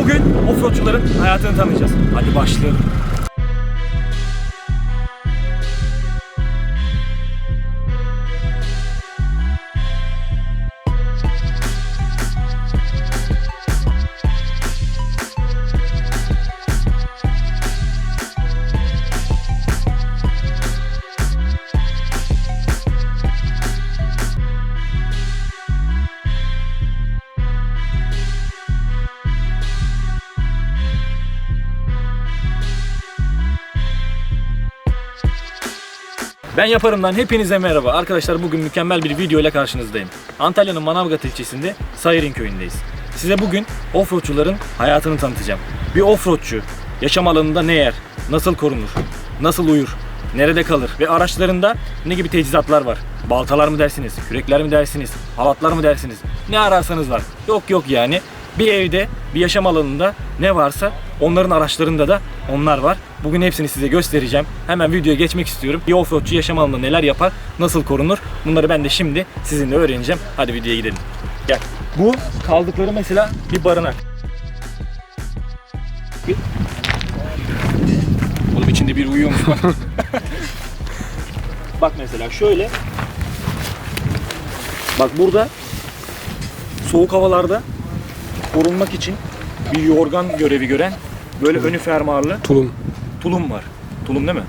Bugün offroadçuların hayatını tanıyacağız. Hadi başlayalım. Ben Yaparım'dan hepinize merhaba. Arkadaşlar bugün mükemmel bir video ile karşınızdayım. Antalya'nın Manavgat ilçesinde Sayırın köyündeyiz. Size bugün offroadçuların hayatını tanıtacağım. Bir offroadçu yaşam alanında ne yer, nasıl korunur, nasıl uyur, nerede kalır ve araçlarında ne gibi teçhizatlar var? Baltalar mı dersiniz, kürekler mi dersiniz, halatlar mı dersiniz? Ne ararsanız var. Yok yok yani. Bir evde, bir yaşam alanında ne varsa onların araçlarında da onlar var. Bugün hepsini size göstereceğim. Hemen videoya geçmek istiyorum. Bir offroadçu yaşam alanında neler yapar, nasıl korunur? Bunları ben de şimdi sizinle öğreneceğim. Hadi videoya gidelim. Gel. Bu kaldıkları mesela bir barınak. Bir- Oğlum içinde bir uyuyormuş bak. bak mesela şöyle. Bak burada soğuk havalarda korunmak için bir yorgan görevi gören böyle önü fermuarlı Tulum. Tulum var. Tulum değil mi?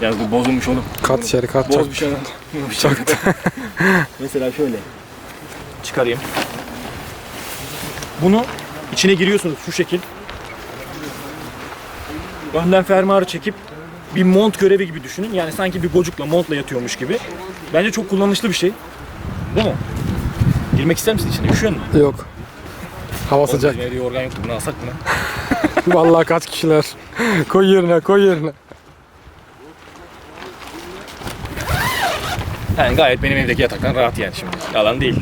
Yalnız bu bozulmuş oğlum. Kat içeri kat çak. bir şey. Bir şey. Mesela şöyle çıkarayım. Bunu içine giriyorsunuz şu şekil. Önden fermuarı çekip bir mont görevi gibi düşünün. Yani sanki bir gocukla, montla yatıyormuş gibi. Bence çok kullanışlı bir şey. Değil mi? Girmek ister misin içine? Üşüyor musun? Yok. Hava sıcak. Yorgan yoktu. Bunu alsak mı? Vallahi kaç kişiler. koy yerine koy yerine. Yani gayet benim evdeki yataktan rahat yani şimdi. Yalan değil.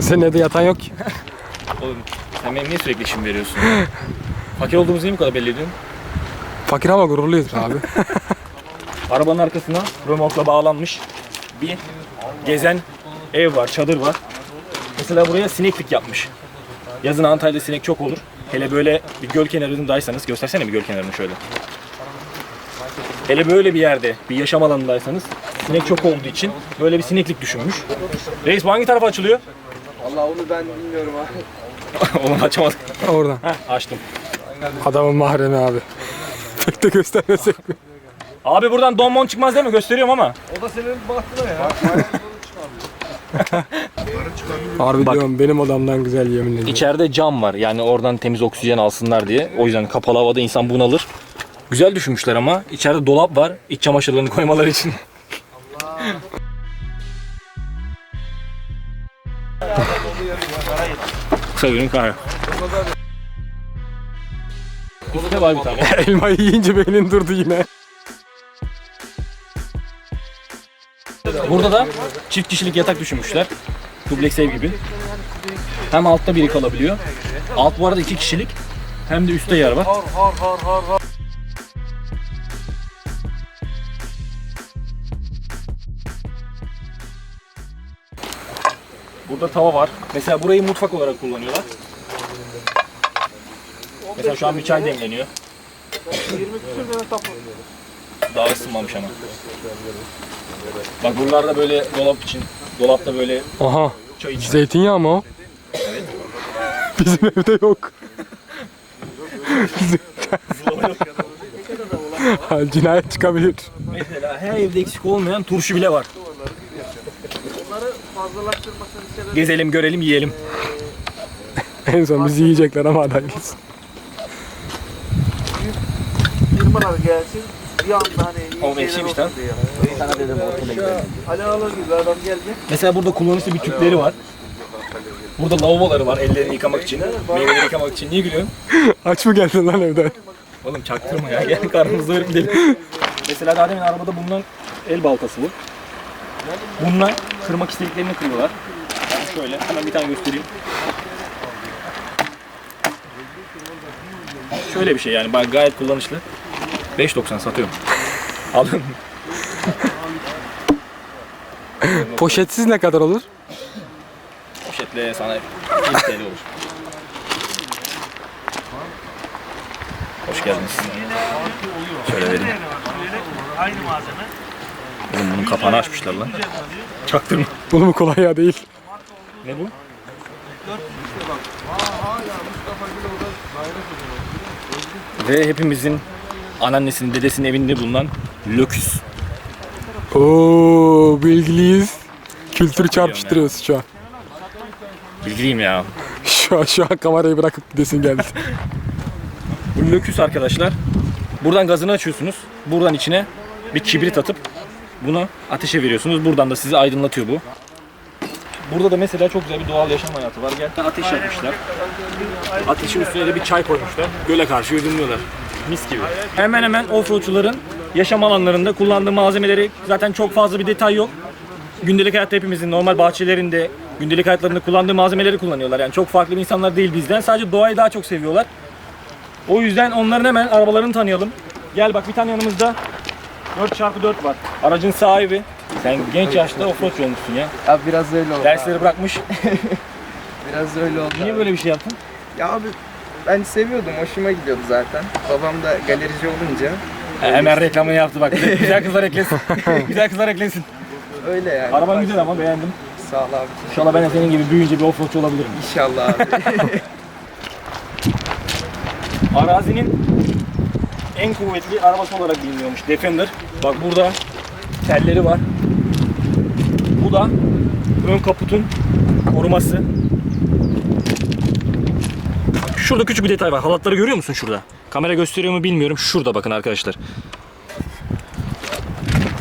Senin evde yatan yok ki. Oğlum sen benim niye sürekli işimi veriyorsun? Fakir olduğumuzu niye bu kadar belli ediyorsun? Fakir ama gururluyuz abi. Arabanın arkasına römorkla bağlanmış bir gezen ev var, çadır var. Mesela buraya sineklik yapmış. Yazın Antalya'da sinek çok olur. Hele böyle bir göl kenarındaysanız, göstersene bir göl kenarını şöyle. Hele böyle bir yerde, bir yaşam alanındaysanız sinek çok olduğu için böyle bir sineklik düşünmüş. Reis bu hangi tarafa açılıyor? Valla onu ben bilmiyorum abi. Oğlum açamadık. Oradan. Heh, açtım. Adamın mahremi abi. Pek de göstermesek mi? Abi buradan don mon çıkmaz değil mi? Gösteriyorum ama. O da senin bahtına ya. Harbi Bak. diyorum benim odamdan güzel yemin ediyorum. İçeride cam var yani oradan temiz oksijen alsınlar diye. O yüzden kapalı havada insan bunalır. Güzel düşünmüşler ama içeride dolap var iç çamaşırlarını koymaları için. Kısa ürün kahve. Üstüne var bir tane. Elmayı yiyince beynin durdu yine. Burada da çift kişilik yatak düşünmüşler. Dubleks ev gibi. Hem altta biri kalabiliyor. Alt bu arada iki kişilik. Hem de üstte yer var. Burada tava var. Mesela burayı mutfak olarak kullanıyorlar. Mesela şu an bir çay demleniyor. 20 küsür tane tap Daha ısınmamış ama. Bak buralarda böyle dolap için, dolapta böyle Aha. çay için. Zeytinyağı mı o? Bizim evde yok. Ha, Cinayet çıkabilir. Mesela her evde eksik olmayan turşu bile var. Gezelim, görelim, yiyelim. En son bizi yiyecekler ama adayız. firmalar gelsin. Bir anda hani iyi O şeyler ekşiymiş olsun lan. diye. Sana dedim Ali Ağlar gibi adam geldi. Mesela burada kullanışlı bir tüpleri var. Burada lavaboları var ellerini yıkamak için, meyveleri yıkamak için. Niye gülüyorsun? Aç mı geldin lan evden? Oğlum çaktırma ya. Gel karnımızı doyurup gidelim. Mesela daha demin arabada bulunan el baltası bu. Bununla kırmak istediklerini kırıyorlar. Yani şöyle hemen bir tane göstereyim. Şöyle bir şey yani bak gayet kullanışlı. 5.90 satıyorum. Alın. Poşetsiz ne kadar olur? Poşetle sana 20 TL olur. Hoş geldiniz. Şöyle vereyim. Aynı malzeme. Oğlum bunun kapağını açmışlar lan. Çaktırma. Bunu mu kolay ya değil. Ne bu? Ve hepimizin anneannesinin, dedesinin evinde bulunan löküs. Oo bilgiliyiz. Kültürü çarpıştırıyoruz şu an. Bilgiliyim ya. Şu an, şu an kamerayı bırakıp gidesin geldi. Bu löküs arkadaşlar. Buradan gazını açıyorsunuz. Buradan içine bir kibrit atıp bunu ateşe veriyorsunuz. Buradan da sizi aydınlatıyor bu. Burada da mesela çok güzel bir doğal yaşam hayatı var. Gerçekten ateş yapmışlar. Ateşin üstüne de bir çay koymuşlar. Göle karşı yudumluyorlar. Mis gibi. Hemen hemen offroadçuların yaşam alanlarında kullandığı malzemeleri zaten çok fazla bir detay yok. Gündelik hayatta hepimizin normal bahçelerinde, gündelik hayatlarında kullandığı malzemeleri kullanıyorlar. Yani çok farklı insanlar değil bizden. Sadece doğayı daha çok seviyorlar. O yüzden onların hemen arabalarını tanıyalım. Gel bak bir tane yanımızda 4x4 var. Aracın sahibi. Sen genç yaşta offroad olmuşsun ya. Abi biraz öyle oldu. Dersleri bırakmış. Biraz öyle oldu. Niye böyle bir şey yaptın? Ya abi ben seviyordum. Hoşuma gidiyordu zaten. Babam da galerici olunca Hemen reklamını yaptı bak. Güzel kızlar eklesin. Güzel kızlar eklesin. öyle yani. Araban güzel ama beğendim. Sağ ol abi. İnşallah ben de senin gibi büyüyünce bir offroadçu olabilirim. İnşallah abi. Arazinin en kuvvetli arabası olarak biliniyormuş Defender. Bak burada telleri var. Bu da ön kaputun koruması. Şurada küçük bir detay var. Halatları görüyor musun şurada? Kamera gösteriyor mu bilmiyorum. Şurada bakın arkadaşlar.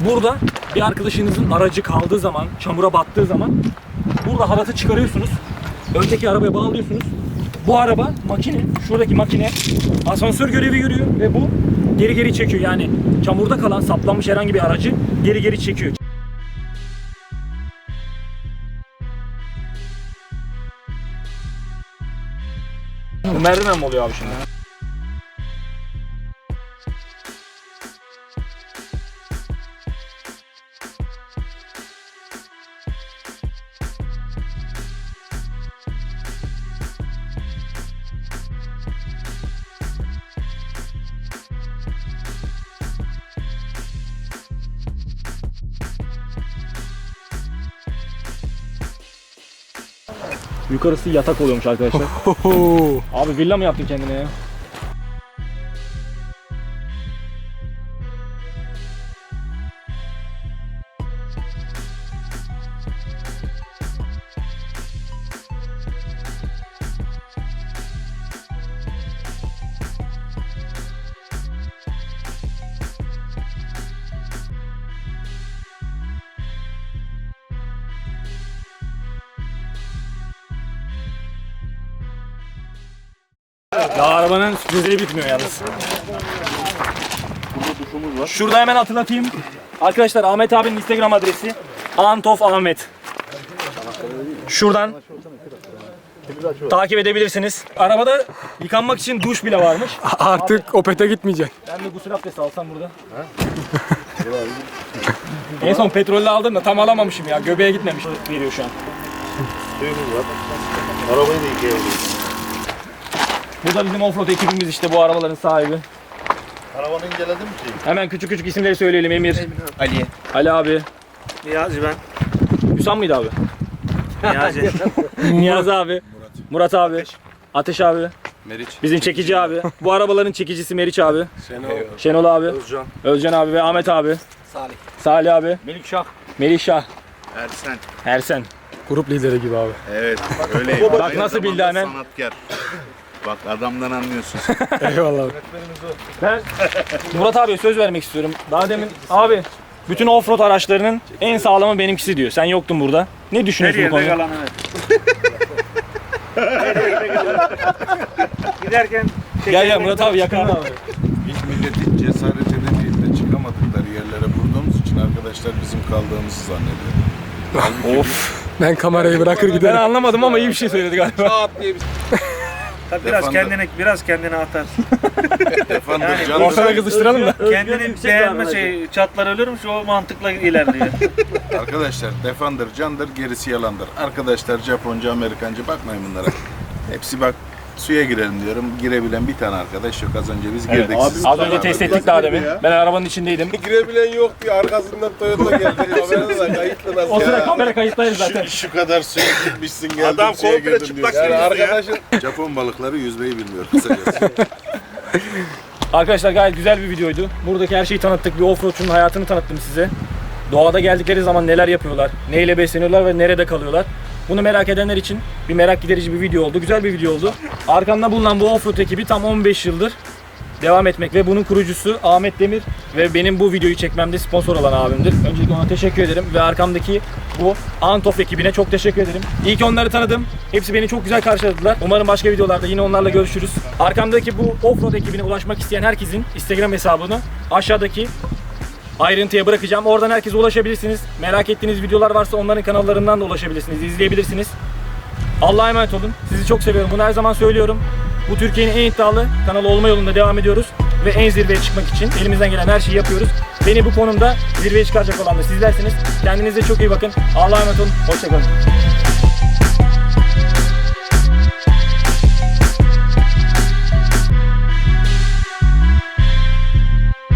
Burada bir arkadaşınızın aracı kaldığı zaman, çamura battığı zaman burada halatı çıkarıyorsunuz. Öteki arabaya bağlıyorsunuz. Bu araba makine, şuradaki makine asansör görevi görüyor ve bu geri geri çekiyor. Yani çamurda kalan saplanmış herhangi bir aracı geri geri çekiyor. Bu merdiven mi oluyor abi şimdi? Yukarısı yatak oluyormuş arkadaşlar. Abi villa mı yaptın kendine ya? Ya arabanın sürprizleri bitmiyor yalnız. Şurada hemen hatırlatayım. Arkadaşlar Ahmet abinin Instagram adresi Antof Ahmet. Şuradan takip edebilirsiniz. Arabada yıkanmak için duş bile varmış. Artık Opet'e gitmeyeceksin. Ben de gusül abdesti alsam burada. en son petrolle aldım da tam alamamışım ya. Göbeğe gitmemiş veriyor şu an. Arabayı da yıkayabiliriz. Bu da bizim offroad ekibimiz işte bu arabaların sahibi. Arabanı inceledin mi ki? Hemen küçük küçük isimleri söyleyelim. Emir, Ali. Ali abi, Niyazi ben. Hüsam mıydı abi? Niyazi. Niyazi abi, Murat abi, Ateş abi, Meriç. bizim çekici abi. Bu arabaların çekicisi Meriç abi, Şenol. Şenol abi, Özcan. Özcan abi ve Ahmet abi. Salih. Salih abi. Melikşah. Melihşah. Ersen. Ersen. Grup lideri gibi abi. Evet öyleyim. Bak nasıl bildi hemen. Sanatkar. Bak adamdan anlıyorsun. Eyvallah. Ben Murat abiye söz vermek istiyorum. Daha demin abi bütün offroad araçlarının en sağlamı benimkisi diyor. Sen yoktun burada. Ne düşünüyorsun bu konuda? kalan evet. Giderken Gel gel Murat abi yakın abi. Biz milletin cesaret edemeyip çıkamadıkları yerlere vurduğumuz için arkadaşlar bizim kaldığımızı zannediyor. Of. Ben kamerayı bırakır Ben giderim. anlamadım ama iyi bir şey söyledi galiba. Tabii biraz Defanda- kendine biraz kendine atarsın. Efendim Yani canım. Ortada kızıştıralım da. Kendini beğenme şey çatlar ölürmüş o mantıkla ilerliyor. Arkadaşlar Defender candır gerisi yalandır. Arkadaşlar Japonca Amerikanca bakmayın bunlara. Hepsi bak Suya girelim diyorum. Girebilen bir tane arkadaş yok. Az önce biz Evet. girdik. siz Az önce test ettik daha demin. Ben arabanın içindeydim. Girebilen yok diyor. Arkasından Toyota geldi. Kamerada da kayıtlı nasıl O sıra kamera kayıttaydı zaten. Şu, şu kadar suya gitmişsin geldin Adam suya komple girdin çıplak diyorsun. Yani arkadaşın Japon balıkları yüzmeyi bilmiyor kısacası. Arkadaşlar gayet güzel bir videoydu. Buradaki her şeyi tanıttık. Bir offroadçunun hayatını tanıttım size. Doğada geldikleri zaman neler yapıyorlar, neyle besleniyorlar ve nerede kalıyorlar. Bunu merak edenler için bir merak giderici bir video oldu. Güzel bir video oldu. Arkamda bulunan bu offroad ekibi tam 15 yıldır devam etmek ve bunun kurucusu Ahmet Demir ve benim bu videoyu çekmemde sponsor olan abimdir. Öncelikle ona teşekkür ederim ve arkamdaki bu Antof ekibine çok teşekkür ederim. İyi ki onları tanıdım. Hepsi beni çok güzel karşıladılar. Umarım başka videolarda yine onlarla görüşürüz. Arkamdaki bu offroad ekibine ulaşmak isteyen herkesin Instagram hesabını aşağıdaki ayrıntıya bırakacağım. Oradan herkese ulaşabilirsiniz. Merak ettiğiniz videolar varsa onların kanallarından da ulaşabilirsiniz, izleyebilirsiniz. Allah'a emanet olun. Sizi çok seviyorum. Bunu her zaman söylüyorum. Bu Türkiye'nin en iddialı kanalı olma yolunda devam ediyoruz. Ve en zirveye çıkmak için elimizden gelen her şeyi yapıyoruz. Beni bu konumda zirveye çıkaracak olan da sizlersiniz. Kendinize çok iyi bakın. Allah'a emanet olun. Hoşçakalın.